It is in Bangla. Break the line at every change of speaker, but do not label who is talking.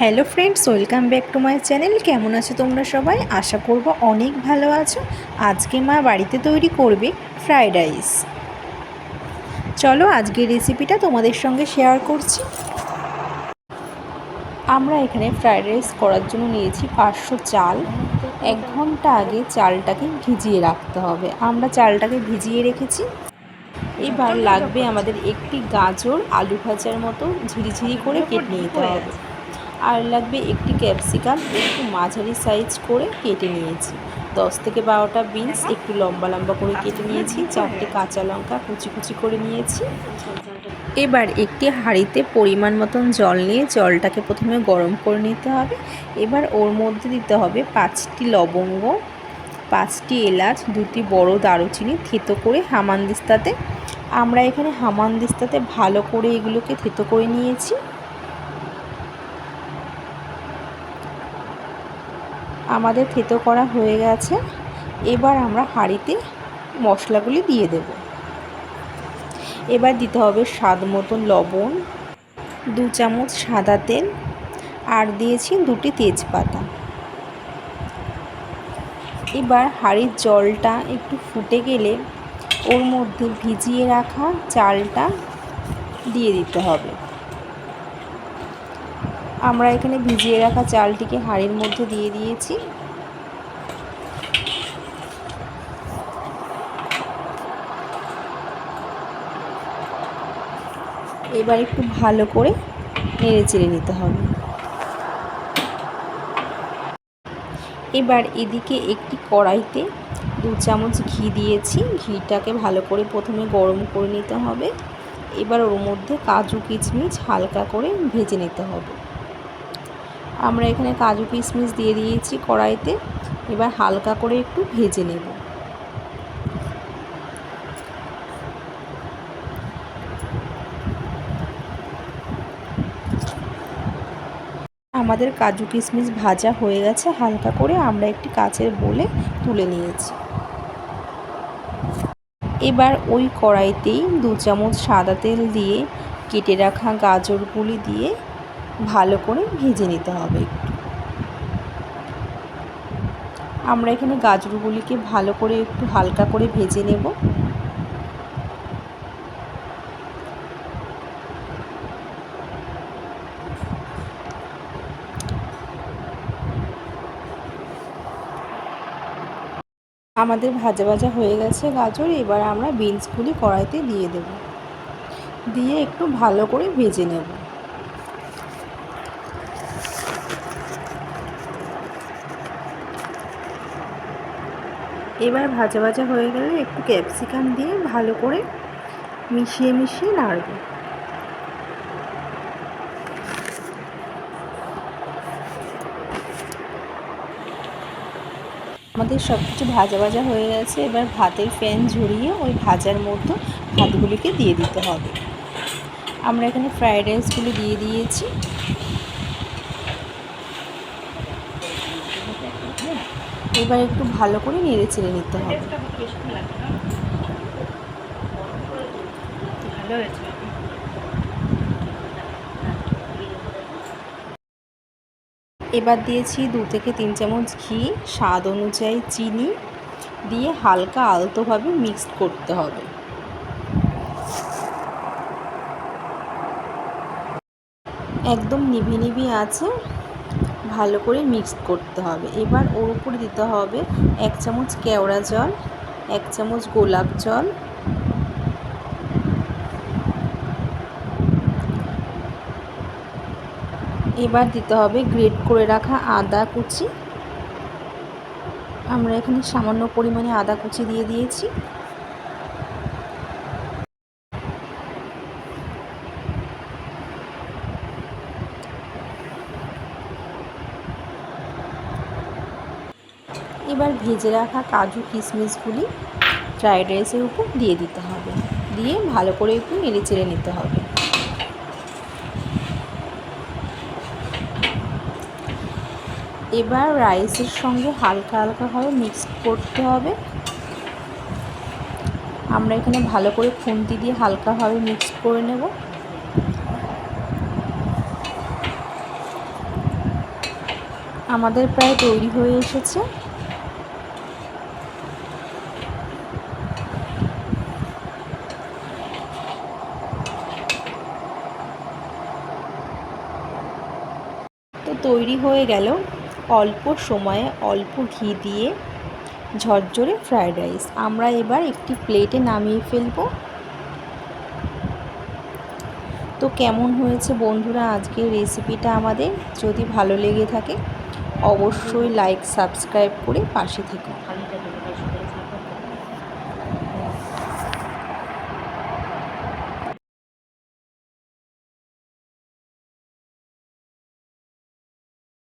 Hello friends welcome back to my channel কেমন আছো তোমরা সবাই? আশা করব অনেক ভালো আছো। আজকে মা বাড়িতে তৈরি করবে ফ্রায়েড রাইস চলো আজকের রেসিপিটা তোমাদের সঙ্গে শেয়ার করছি। আমরা এখানে ফ্রায়েড রাইস করার জন্য নিয়েছি পাঁচশো চাল। এক ঘণ্টা আগে চালটাকে ভিজিয়ে রাখতে হবে। আমরা চালটাকে ভিজিয়ে রেখেছি। এবার লাগবে আমাদের একটি গাজর, আলু ভাজার মতো ঝিরিঝিরি করে কেটে নিতে হবে। আর লাগবে একটি ক্যাপসিকাম একটু মাঝারি সাইজ করে কেটে নিয়েছি। দশ থেকে বারোটা বিনস একটু লম্বা লম্বা করে কেটে নিয়েছি, চারটে কাঁচা লঙ্কা কুচি কুচি করে নিয়েছি। এবার একটি হাঁড়িতে পরিমাণ মতন জল নিয়ে জলটাকে প্রথমে গরম করে নিতে হবে। এবার ওর মধ্যে দিতে হবে পাঁচটি লবঙ্গ, পাঁচটি এলাচ, দুটি বড় দারুচিনি থেতো করে হামানদিস্তাতে। আমরা এখানে হামানদিস্তাতে ভালো করে এগুলোকে থেতো করে নিয়েছি। আমাদের থেতো করা হয়ে গেছে। এবার আমরা হাঁড়িতে মশলাগুলি দিয়ে দেব। এবার দিতে হবে স্বাদ মতন লবণ, দু চামচ সাদা তেল, আর দিয়েছি দুটি তেজপাতা। এবার হাঁড়ির জলটা একটু ফুটে গেলে ওর মধ্যে ভিজিয়ে রাখা চালটা দিয়ে দিতে হবে। আমরা এখানে ভিজিয়ে রাখা চালটিকে হাঁড়ির মধ্যে দিয়ে দিয়েছি। এবার একটু ভালো করে নেড়ে চেড়ে নিতে হবে। এবার এদিকে একটি কড়াইতে দু চামচ ঘি দিয়েছি। ঘিটাকে ভালো করে প্রথমে গরম করে নিতে হবে। এবার ওর মধ্যে কাজু কিচমিচ হালকা করে ভেজে নিতে হবে। আমরা এখানে কাজু কিশমিশ দিয়ে দিয়েছি কড়াইতে। এবার হালকা করে একটু ভেজে নেব। আমাদের কাজু কিশমিশ ভাজা হয়ে গেছে, হালকা করে আমরা একটি কাচের বলে তুলে নিয়েছি। এবার ওই কড়াইতেই দু চামচ সাদা তেল দিয়ে কেটে রাখা গাজরগুলি দিয়ে ভালো করে ভেজে নিতে হবে একটু। আমরা এখানে গাজরগুলিকে ভালো করে একটু হালকা করে ভেজে নেব। আমাদের ভাজা ভাজা হয়ে গেছে গাজর, এবার আমরা বিনসগুলি কড়াইতে দিয়ে দেব। দিয়ে একটু ভালো করে ভেজে নেব। এবার ভাজা ভাজা হয়ে গেলে একটু ক্যাপসিকাম দিয়ে ভালো করে মিশিয়ে মিশিয়ে নাড়ব। আমাদের সব কিছু ভাজা ভাজা হয়ে গেছে। এবার ভাতের ফ্যান ঝরিয়ে ওই ভাজার মধ্যে ভাতগুলিকে দিয়ে দিতে হবে। আমরা এখানে ফ্রায়েড রাইসগুলি দিয়ে দিয়েছি। এবার একটু ভালো করে নেড়ে চেড়ে নিতে হবে। এবার দিয়েছি দু থেকে তিন চামচ ঘি স্বাদ অনুযায়ী চিনি দিয়ে হালকা আলতোভাবে মিক্সড করতে হবে। একদম নিভি নিভি আছে। ভালো করে মিক্সড করতে হবে। এবার ওর উপরে দিতে হবে এক চামচ কেওড়া জল, এক চামচ গোলাপ জল, এবার দিতে হবে গ্রেট করে রাখা আদা কুচি। আমরা এখানে সামান্য পরিমাণে আদা কুচি দিয়ে দিয়েছি। এবার ভেজে রাখা কাজু কিশমিশগুলি ফ্রায়েড রাইসের উপর দিয়ে দিতে হবে। দিয়ে ভালো করে একটু নেড়ে চেড়ে নিতে হবে। এবার রাইসের সঙ্গে হালকা হালকাভাবে মিক্স করতে হবে। আমরা এখানে ভালো করে খুন্তি দিয়ে হালকাভাবে মিক্স করে নেব। আমাদের প্রায় তৈরি হয়ে এসেছে। তো তৈরি হয়ে গেল অল্প সময়ে অল্প ঘি দিয়ে ঝরঝরে ফ্রায়েড রাইস আমরা এবার একটি প্লেটে নামিয়ে ফেলব। তো কেমন হয়েছে বন্ধুরা আজকের রেসিপিটা আমাদের? যদি ভালো লেগে থাকে, অবশ্যই লাইক সাবস্ক্রাইব করে পাশে থেকো।